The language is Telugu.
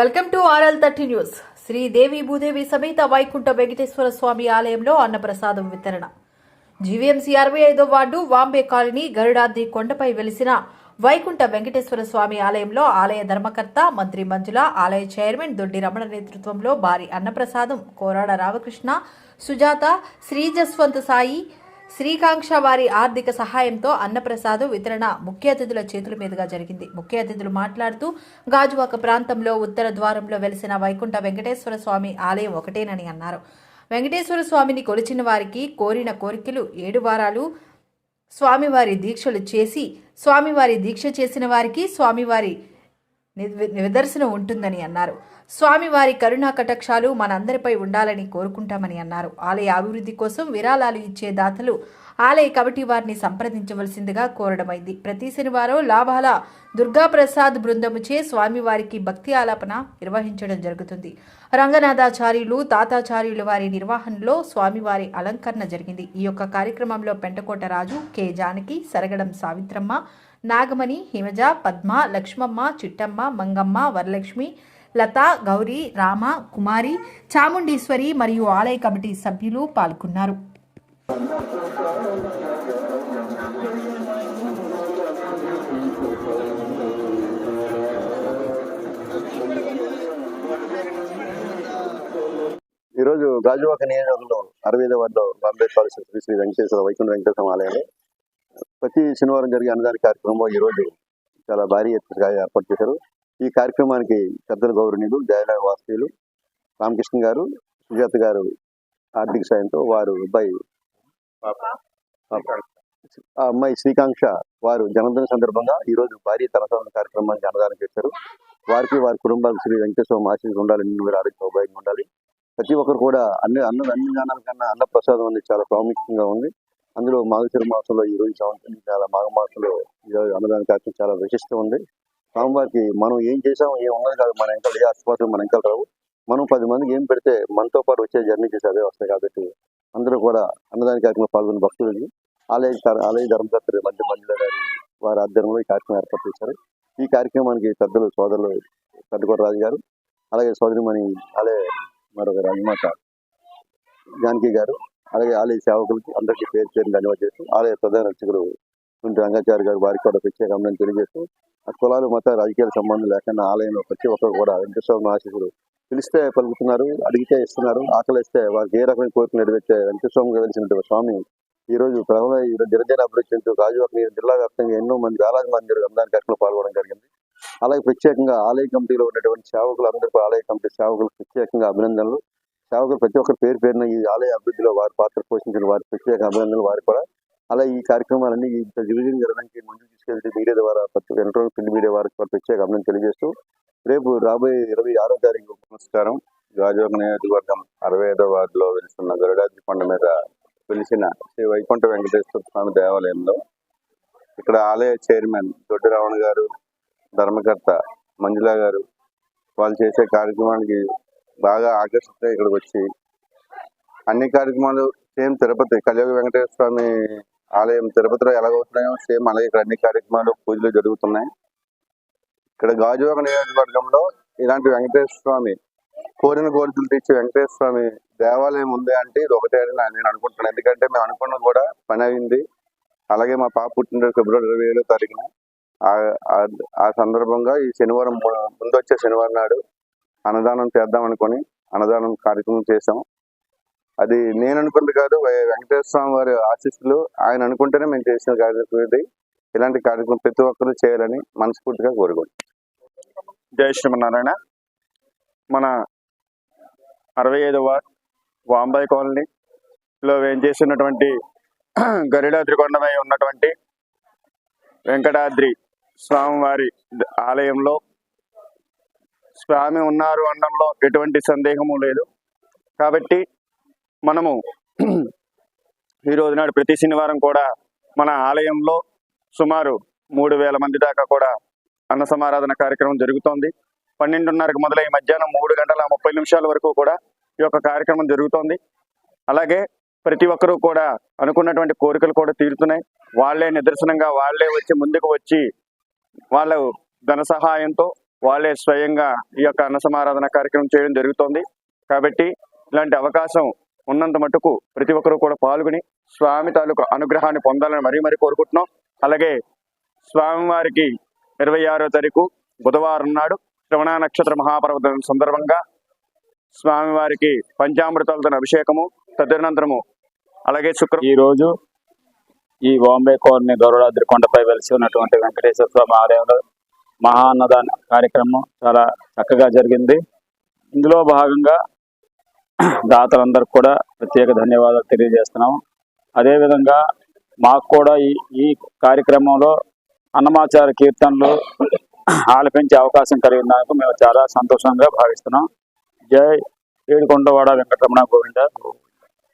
Welcome to RL thirty news. Sridevi Bhudevi సమేత వైకుంఠ వెంకటేశ్వర స్వామి ఆలయంలో అన్నప్రసాదం వితరణ. జీవీఎంసీ అరవై ఐదో వార్డు వాంబే కాలనీ గరుడాద్రి కొండపై వెలిసిన వైకుంఠ వెంకటేశ్వర స్వామి ఆలయంలో ఆలయ ధర్మకర్త మంత్రి మంజుల ఆలయ చైర్మన్ దొడ్డి రమణ నేతృత్వంలో భారీ అన్నప్రసాదం కోరాడ రామకృష్ణ సుజాత శ్రీ జస్వంత్ సాయి శ్రీకాంక్ష వారి ఆర్థిక సహాయంతో అన్నప్రసాదం వితరణ ముఖ్య అతిథుల చేతుల మీదుగా జరిగింది. ముఖ్య అతిథులు మాట్లాడుతూ గాజువాక ప్రాంతంలో ఉత్తర ద్వారంలో వెలిసిన వైకుంఠ వెంకటేశ్వర స్వామి ఆలయం ఒకటేనని అన్నారు. వెంకటేశ్వర స్వామిని కొలిచిన వారికి కోరిన కోరికలు ఏడు వారాలు స్వామివారి దీక్షలు చేసి స్వామివారి దీక్ష చేసిన వారికి స్వామివారి నిదర్శనం ఉంటుందని అన్నారు. స్వామివారి కరుణా కటాక్షాలు మనందరిపై ఉండాలని కోరుకుంటామని అన్నారు. ఆలయ అభివృద్ధి కోసం విరాళాలు ఇచ్చే దాతలు ఆలయ కమిటీ వారిని సంప్రదించవలసిందిగా కోరడమైంది. ప్రతి శనివారం లాభాల దుర్గాప్రసాద్ బృందముచే స్వామివారికి భక్తి ఆలాపన నిర్వహించడం జరుగుతుంది. రంగనాథాచార్యులు తాతాచార్యుల వారి నిర్వహణలో స్వామివారి అలంకరణ జరిగింది. ఈ యొక్క కార్యక్రమంలో పెంటకోట రాజు కె. జానకి సరగడం సావిత్రమ్మ నాగమణి హిమజ పద్మ లక్ష్మమ్మ చిట్టమ్మ మంగమ్మ వరలక్ష్మి లత గౌరీ రామ కుమారి చాముండేశ్వరి మరియు ఆలయ కమిటీ సభ్యులు పాల్గొన్నారు. ఈరోజు గాజువాక నియోజకవర్గంలో అరవై ఐదో వార్డులో బాంబే కాలేజ్ శ్రీ శ్రీ వెంకటేశ్వర వైకుంఠ వెంకటేశ్వర ఆలయంలో ప్రతి శనివారం జరిగే అన్నదాన కార్యక్రమంలో ఈరోజు చాలా భారీ ఎత్తుగా ఏర్పాటు చేశారు. ఈ కార్యక్రమానికి పెద్దల గౌరవనీయులు జయల వాసులు రామకృష్ణ గారు సుజాత గారు ఆర్థిక సాయంతో వారు అబ్బాయి ఆ అమ్మాయి శ్రీకాంక్ష వారు జన్మదిన సందర్భంగా ఈ రోజు భారీ తనసాల కార్యక్రమానికి అన్నదానం చేశారు. వారికి వారి కుటుంబాలకు శ్రీ వెంకటేశ్వర ఆశీస్సులు ఉండాలి మీరు ఆరోగ్య ఉండాలి. ప్రతి ఒక్కరు కూడా అన్ని అన్న అన్ని దానాల కన్నా అన్న ప్రసాదం అనేది చాలా ప్రాముఖ్యంగా ఉంది. అందులో మాఘశిర మాసంలో ఈ రోజు సంవత్సరం చాలా మాఘ మాసంలో ఈరోజు అన్నదాన కార్యక్రమం చాలా విశిష్టం ఉంది. స్వామివారికి మనం ఏం చేసాం ఏం ఉన్నది కాదు మన ఇంకా ఏ ఆసుపత్రులు మన ఇంకా రావు. మనం పది మందికి ఏం పెడితే మనతో పాటు వచ్చే జర్నీ చేసి అదే వస్తాయి కాబట్టి అందరూ కూడా అన్నదాన కార్యక్రమంలో పాల్గొన్న భక్తులకి ఆలయ ఆలయ ధర్మకర్తలు మధ్య మధ్యలో గారు వారి ఆధ్వర్యంలో ఈ కార్యక్రమం ఏర్పాటు చేశారు. ఈ కార్యక్రమానికి పెద్దలు సోదరులు పెద్దకోట రాజు గారు అలాగే సోదరిమణి ఆలయ మరొక రాజమాత జానకి గారు అలాగే ఆలయ సేవకులకి అందరికీ పేరు పేరు ధన్యవాదాలు ఆలయ ప్రధాన అర్చకులు కుంటి రంగాచారి గారు వారికి కూడా ప్రత్యేక అభినందన తెలియజేస్తూ ఆ కులాలు మత రాజకీయాల సంబంధం లేకుండా ఆలయంలో ప్రతి ఒక్కరు కూడా వెంకటస్వామి ఆశకుడు పిలిస్తే పలుకుతున్నారు అడిగితే ఇస్తున్నారు ఆకలిస్తే వారికి ఏ రకమైన కోరిక నెరవేర్చే వెంకటేశ్వరం వెలిసినటువంటి స్వామి ఈ రోజు ప్రబల ఈ రోజు అభివృద్ధి చెందుతూ గాజువాక జిల్లా వ్యాప్తంగా ఎన్నో మంది వేలాది మంది రంజాన్ కార్యక్రమంలో పాల్గొనడం జరిగింది. అలాగే ప్రత్యేకంగా ఆలయ కమిటీలో ఉన్నటువంటి సేవకులు అందరికీ ఆలయ కమిటీ సేవకులకు ప్రత్యేకంగా అభినందనలు. సేవకులు ప్రతి ఒక్కరు పేరు పేరున ఈ ఆలయ అభివృద్ధిలో వారి పాత్ర పోషించిన వారి ప్రత్యేక అభినందనలు వారికి కూడా. అలా ఈ కార్యక్రమాలన్నీ ఇంత దివిజన జరగడానికి ముందుకు తీసుకెళ్తే మీడియా ద్వారా ప్రతి ఎలక్ట్రానిక్ ప్రింట్ మీడియా వారికి కూడా ప్రత్యేక అభినందన తెలియజేస్తూ రేపు రాబోయే ఇరవై ఆరో తారీఖు నమస్కారం గాజువాక నియోజకవర్గం అరవై ఐదో వార్డులో వెలుస్తున్న గరుడాద్రి కొండ మీద వెలిసిన శ్రీ వైకుంఠ వెంకటేశ్వర స్వామి దేవాలయంలో ఇక్కడ ఆలయ చైర్మన్ దొడ్డి రావణ గారు ధర్మకర్త మంజుల గారు వాళ్ళు చేసే కార్యక్రమానికి బాగా ఆకర్షిత ఇక్కడికి వచ్చి. అన్ని కార్యక్రమాలు సేమ్ తిరుపతి కలియుగ వెంకటేశ్వర స్వామి ఆలయం తిరుపతిలో ఎలాగవుతున్నాయో సేమ్ అలాగే ఇక్కడ అన్ని కార్యక్రమాలు పూజలు జరుగుతున్నాయి. ఇక్కడ గాజువాక నియోజకవర్గంలో ఇలాంటి వెంకటేశ్వర స్వామి కోరిన కోరికలు తీర్చే వెంకటేశ్వర స్వామి దేవాలయం ఉంది అంటే ఇది ఒకటే అని నేను అనుకుంటున్నాను. ఎందుకంటే మేము అనుకున్నది కూడా పని అయింది. అలాగే మా పాప పుట్టినరోజు ఫిబ్రవరి ఇరవై ఏడో తారీఖున. ఆ- సందర్భంగా ఈ శనివారం ముందు వచ్చే శనివారం నాడు అన్నదానం చేద్దాం అనుకొని అన్నదానం కార్యక్రమం చేశాం అది నేను అనుకుంది కాదు వెంకటేశ్వర స్వామి వారి ఆశీస్సులు ఆయన అనుకుంటేనే మేము చేసిన కార్యక్రమం ఇది. ఇలాంటి కార్యక్రమం ప్రతి ఒక్కరూ చేయాలని మనస్ఫూర్తిగా కోరుకుంటున్నాను. జయ శ్రీమన్నారాయణ. మన అరవై ఐదవ వాంబాయి కాలనీలో వేయించేసినటువంటి గరిడాద్రి కొండమై ఉన్నటువంటి వెంకటాద్రి స్వామివారి ఆలయంలో స్వామి ఉన్నారు అనడంలో ఎటువంటి సందేహము లేదు. కాబట్టి మనము ఈ రోజు నాడు ప్రతి శనివారం కూడా మన ఆలయంలో సుమారు మూడు వేల మంది దాకా కూడా అన్న సమారాధన కార్యక్రమం జరుగుతోంది. పన్నెండున్నరకు మొదలై మధ్యాహ్నం మూడు గంటల ముప్పై నిమిషాల వరకు కూడా ఈ యొక్క కార్యక్రమం జరుగుతోంది. అలాగే ప్రతి ఒక్కరూ కూడా అనుకున్నటువంటి కోరికలు కూడా తీరుతున్నాయి. వాళ్ళే నిదర్శనంగా వాళ్ళే వచ్చి ముందుకు వచ్చి వాళ్ళ ధన సహాయంతో వాళ్ళే స్వయంగా ఈ యొక్క అన్న సమారాధన కార్యక్రమం చేయడం జరుగుతోంది. కాబట్టి ఇలాంటి అవకాశం ఉన్నంత మటుకు ప్రతి ఒక్కరూ కూడా పాల్గొని స్వామి తాలూకు అనుగ్రహాన్ని పొందాలని మరీ మరీ కోరుకుంటున్నాం. అలాగే స్వామివారికి ఇరవై ఆరో తారీఖు బుధవారం నాడు శ్రవణ నక్షత్ర మహాపర్వతం సందర్భంగా స్వామివారికి పంచామృతాలతో అభిషేకము తదనంతరము అలాగే శుక్ర ఈ రోజు ఈ బాంబే కోర్ని గౌరవాద్రి కొండపై వెలిసి ఉన్నటువంటి వెంకటేశ్వర స్వామి ఆలయంలో మహా అన్నదాన కార్యక్రమం చాలా చక్కగా జరిగింది. ఇందులో భాగంగా దాతలందరికీ కూడా ప్రత్యేక ధన్యవాదాలు తెలియజేస్తున్నాం అదేవిధంగా మాకు కూడా ఈ ఈ కార్యక్రమంలో అన్నమాచార కీర్తనలు ఆలపించే అవకాశం కలిగినందుకు మేము చాలా సంతోషంగా భావిస్తున్నాం. జై ఏడుకొండవాడ వెంకటరమణ గోవింద.